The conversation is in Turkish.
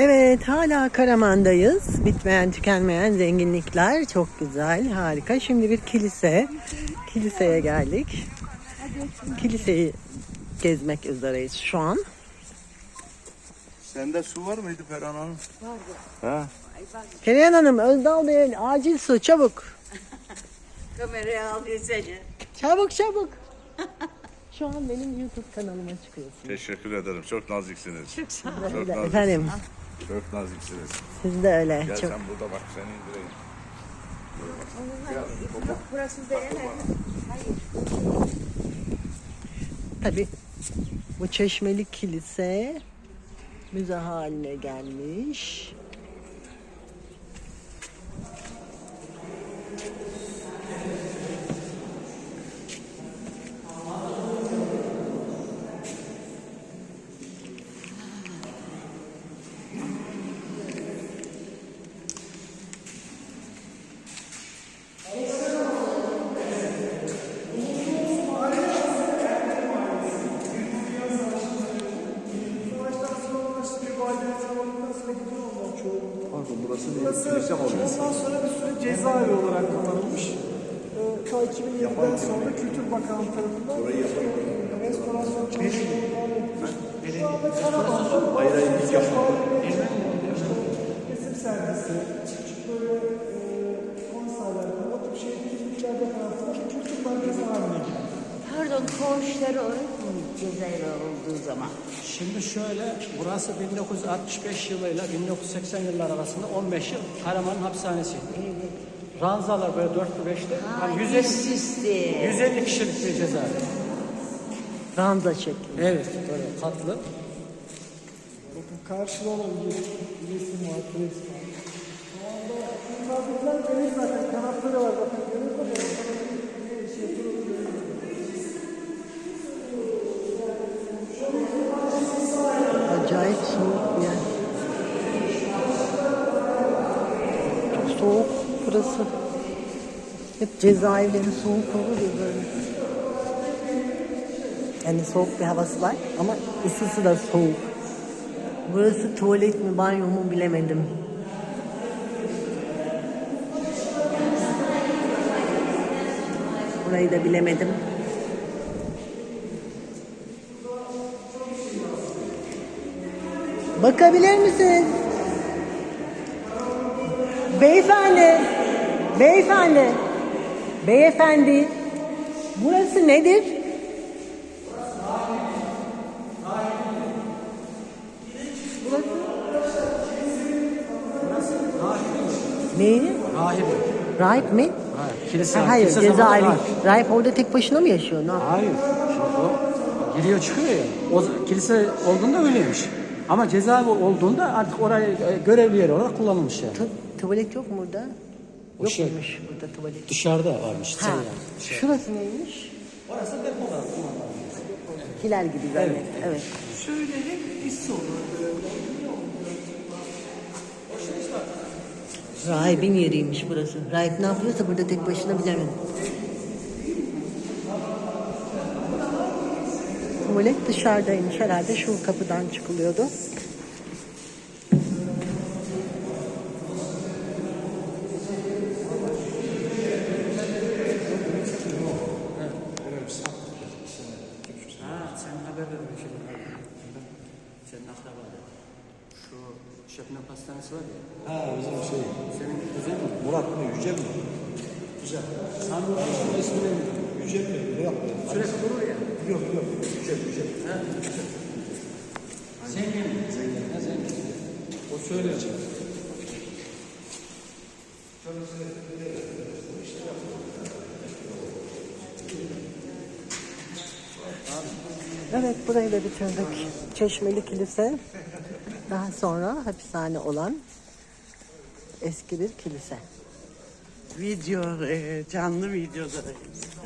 Evet hala Karaman'dayız. Bitmeyen tükenmeyen zenginlikler çok güzel harika. Şimdi bir kilise. Kiliseye geldik. Kiliseyi gezmek üzereyiz şu an. Sende su var mıydı Ferhan Hanım? Vardı. Ha? Perihan Hanım Özdal Bey'e acil su çabuk. Kameraya alıyor seni. Çabuk çabuk. Şu an benim YouTube kanalıma çıkıyorsun. Teşekkür ederim. Çok naziksiniz. Çok sağ Çok Öyle, naziksiniz. efendim Çok naziksiniz. siz de öyle. Gel Çok... sen burada bak seni indireyim. Burası da en Tabii bu çeşmeli kilise müze haline gelmiş. Oluyor? Ondan sonra bir süre cezaevi olarak kullanılmış. Ee, ta 2007'den sonra Kültür Bakanlığı tarafından restorasyon çalışmaları devam etmiş. Şu anda hiç yapmadım. resim sergisi, küçük böyle e, konserler, o tip şey etkinliklerde tarafından bir kültür merkezi haline geldi. Pardon koğuşları orası mı cezaevi olduğu zaman? Şimdi şöyle, burası 1965 yılıyla 1980 yıllar arasında 15 yıl Karaman'ın hapishanesi. Ranzalar böyle 4'lü 5'li. Ay, Yani 150, üst üste. 150 kişilik bir cezaevi. Ranza şekli. Evet, böyle katlı. Bakın karşıda olan bir resim var, pres var. Yer. Çok soğuk burası. Hep cezaevleri soğuk olur ya böyle. Yani soğuk bir havası var ama ısısı da soğuk. Burası tuvalet mi banyo mu bilemedim. Burayı da bilemedim. Bakabilir misiniz? Beyefendi, beyefendi, beyefendi, burası nedir? Burası Neyi? Rahibi. Rahip mi? Hayır, kilise. Ha, hayır, kilise cezaevi. rahip. Rahip orada tek başına mı yaşıyor? Ne yapıyor? Hayır. Şimdi o giriyor çıkıyor ya. O kilise olduğunda öyleymiş. Ama cezaevi olduğunda artık orayı e, görevli yer olarak kullanılmış yani. Tu- tuvalet yok mu burada? O Yok şey- muymuş burada tuvalet? Dışarıda varmış. Ha, sen yani. şurası neymiş? Orası depo kullanılmış. Hilal gibi zannet. Evet. Şöyle hep his olur. Rahibin yeriymiş burası. Rahip ne yapıyorsa burada tek başına bilemedim. Tuvalet dışarıdaymış herhalde şu kapıdan çıkılıyordu. Sen Şefne Pastanesi var ya. Ha bizim şey. Senin kuzen mi? Murat mı? Yüce mi? Güzel. Sanırım ismi ismini Yüce mi? Yok. sürekli durur ya. Yok yok. Yüce Yüce. Zengin. Zengin. Ha, zengin. O söyleyecek. Evet burayı da bitirdik. Çeşmeli Kilise. Daha sonra hapishane olan eski bir kilise. Video, e, canlı videodayız.